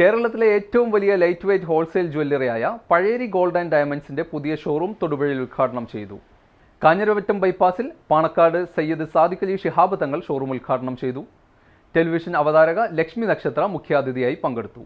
കേരളത്തിലെ ഏറ്റവും വലിയ ലൈറ്റ് വെയ്റ്റ് ഹോൾസെയിൽ ജ്വല്ലറിയായ പഴേരി ഗോൾഡ് ആൻഡ് ഡയമണ്ട്സിന്റെ പുതിയ ഷോറൂം തൊടുപുഴയിൽ ഉദ്ഘാടനം ചെയ്തു. കാഞ്ഞിരവറ്റം ബൈപ്പാസിൽ പാണക്കാട് സയ്യദ് സാദിഖ് അലി ഷിഹാബ് തങ്ങൾ ഷോറൂം ഉദ്ഘാടനം ചെയ്തു. ടെലിവിഷൻ അവതാരക ലക്ഷ്മി നക്ഷത്ര മുഖ്യാതിഥിയായി പങ്കെടുത്തു.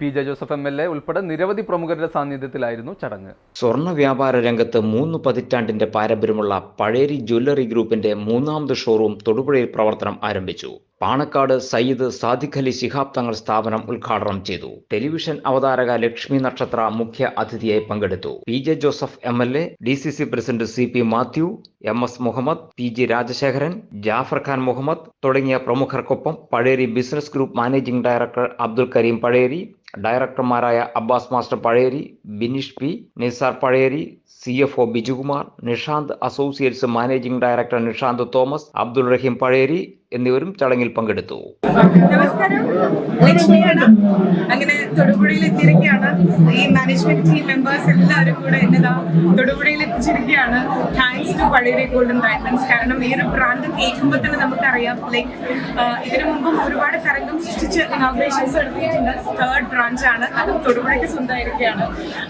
P J Joseph M L A ഉൾപ്പെടെ നിരവധി പ്രമുഖരുടെ സാന്നിധ്യത്തിലായിരുന്നു ചടങ്ങ്. സ്വർണ വ്യാപാര രംഗത്ത് മൂന്ന് പതിറ്റാണ്ടിന്റെ പാരമ്പര്യമുള്ള പഴേരി ജ്വല്ലറി ഗ്രൂപ്പിന്റെ മൂന്നാമത് ഷോറൂം തൊടുപുഴയിൽ പ്രവർത്തനം ആരംഭിച്ചു. പാണക്കാട് സയ്യിദ് സാദിഖ് അലി ശിഹാബ് തങ്ങൾ സ്ഥാപനം ഉദ്ഘാടനം ചെയ്തു. ടെലിവിഷൻ അവതാരക ലക്ഷ്മി നക്ഷത്ര മുഖ്യ അതിഥിയായി പങ്കെടുത്തു. P J Joseph M L A D C C president C P Mathew M S Muhammad P G Rajasekharan Jafar Khan Muhammad തുടങ്ങിയ പ്രമുഖർക്കൊപ്പം Pazheri business group managing director Abdul Karim Pazheri ഡയറക്ടർമാരായ Abbas master Pazheri Binish P Nisar Pazheri C F O Bijukumar Nishanth associates managing director Nishanth Thomas Abdul Rahim Pazheri എന്നിവരും ചടങ്ങിൽ പങ്കെടുത്തു. നമസ്കാരം. അങ്ങനെ തൊടുപുഴയിൽ എത്തിയിരിക്കുകയാണ്. ഈ management team members എല്ലാവരും കൂടെ എന്നതാ തൊടുപുഴയിൽ എത്തിച്ചിരിക്കുകയാണ്. Thanks to Pazheri golden diamonds കാരണം ഈ ഒരു ബ്രാൻഡ് കേൾക്കുമ്പോൾ തന്നെ നമുക്കറിയാം. ലൈക്ക് ഇതിനു മുമ്പും ഒരുപാട് തരംഗം സൃഷ്ടിച്ച് ഇനോഗ്രേഷൻസ് എടുത്തിട്ടുണ്ട്. തേർഡ് ബ്രാഞ്ച് ആണ്. അത് തൊടുപുഴയ്ക്ക് സ്വന്തമായിരിക്കുകയാണ്.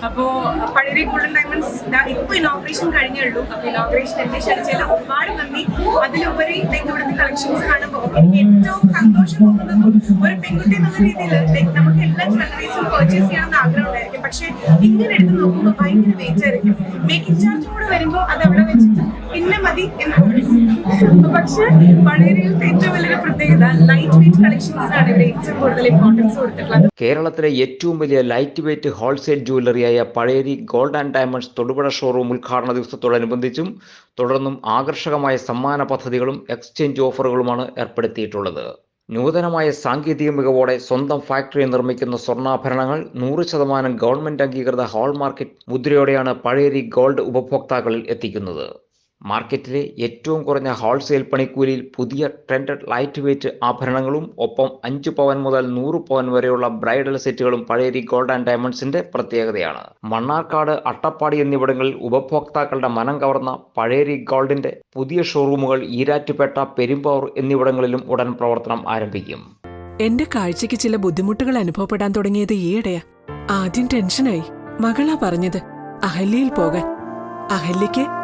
അപ്പോൾ പഴയ ഗോൾഡൻ ഡയമണ്ട്സ് ഇപ്പോൾ ഇനോഗ്രേഷൻ കഴിഞ്ഞേ ഉള്ളൂ. അപ്പോൾ ഇനോഗ്രേഷൻ എന്നെ ക്ഷണിച്ചതിൽ ഒരുപാട് നന്ദി. അതിലുപരി ലൈക്ക് ഇവിടുത്തെ കളക്ഷൻസ് കാണുമ്പോൾ എനിക്ക് ഏറ്റവും സന്തോഷം തോന്നുന്നതും ഒരു പെൺകുട്ടി എന്നുള്ള രീതിയിൽ ലൈക്ക് നമുക്ക് എല്ലാ ജ്വല്ലറീസും പർച്ചേസ് ചെയ്യണമെന്ന് ആഗ്രഹം ഉണ്ടായിരിക്കും പക്ഷെ ഇങ്ങനെ എടുത്ത് നോക്കുമ്പോൾ ഭയങ്കര വെയിറ്റ് ആയിരിക്കും. മേക്കിംഗ് ചാർജ് കൂടെ വരുമ്പോൾ അത് അവിടെ വെച്ചിട്ട് പിന്നെ മതി എന്ന് പറയും പക്ഷെ പഴയരിയിലത്തെ വലിയൊരു പ്രത്യേകത ലൈറ്റ് വെയിറ്റ് കളക്ഷൻസിനാണ് ഇവിടെ ഏറ്റവും കൂടുതൽ ഇമ്പോർട്ടൻസ് കൊടുത്തിട്ടുള്ളത്. കേരളത്തിലെ ഏറ്റവും വലിയ light weight wholesale ജ്വല്ലറിയായ Pazheri gold and diamonds Thodupuzha showroom ഉദ്ഘാടന ദിവസത്തോടനുബന്ധിച്ചും തുടർന്നും ആകർഷകമായ സമ്മാന പദ്ധതികളും എക്സ്ചേഞ്ച് ഓഫറുകളുമാണ് ഏർപ്പെടുത്തിയിട്ടുള്ളത്. നൂതനമായ സാങ്കേതിക മികവോടെ സ്വന്തം ഫാക്ടറി നിർമ്മിക്കുന്ന സ്വർണാഭരണങ്ങൾ നൂറ് ശതമാനം ഗവൺമെന്റ് അംഗീകൃത ഹാൾമാർക്കറ്റ് മുദ്രയോടെയാണ് പഴയരി ഗോൾഡ് ഉപഭോക്താക്കളിൽ എത്തിക്കുന്നത്. മാർക്കറ്റിലെ ഏറ്റവും കുറഞ്ഞ ഹോൾസെയിൽ പണിക്കൂലിയിൽ പുതിയ ട്രെൻഡഡ് ലൈറ്റ് വെയ്റ്റ് ആഭരണങ്ങളും ഒപ്പം അഞ്ച് പവൻ മുതൽ നൂറ് പവൻ വരെയുള്ള ബ്രൈഡൽ സെറ്റുകളും പഴയരി ഗോൾഡ് ആൻഡ് ഡയമണ്ട്സിന്റെ പ്രത്യേകതയാണ്. മണ്ണാർക്കാട് അട്ടപ്പാടി എന്നിവിടങ്ങളിൽ ഉപഭോക്താക്കളുടെ മനം കവർന്ന പഴയരി ഗോൾഡിന്റെ പുതിയ ഷോറൂമുകൾ ഈരാറ്റുപേട്ട പെരുമ്പാവൂർ എന്നിവിടങ്ങളിലും ഉടൻ പ്രവർത്തനം ആരംഭിക്കും. എന്റെ കാഴ്ചയ്ക്ക് ചില ബുദ്ധിമുട്ടുകൾ അനുഭവപ്പെടാൻ തുടങ്ങിയത് ഈയിടെയാ. ആദ്യം ടെൻഷനായി. മകളാ പറഞ്ഞത് അഹല്യയിൽ പോകാൻ. അഹല്യയ്ക്ക്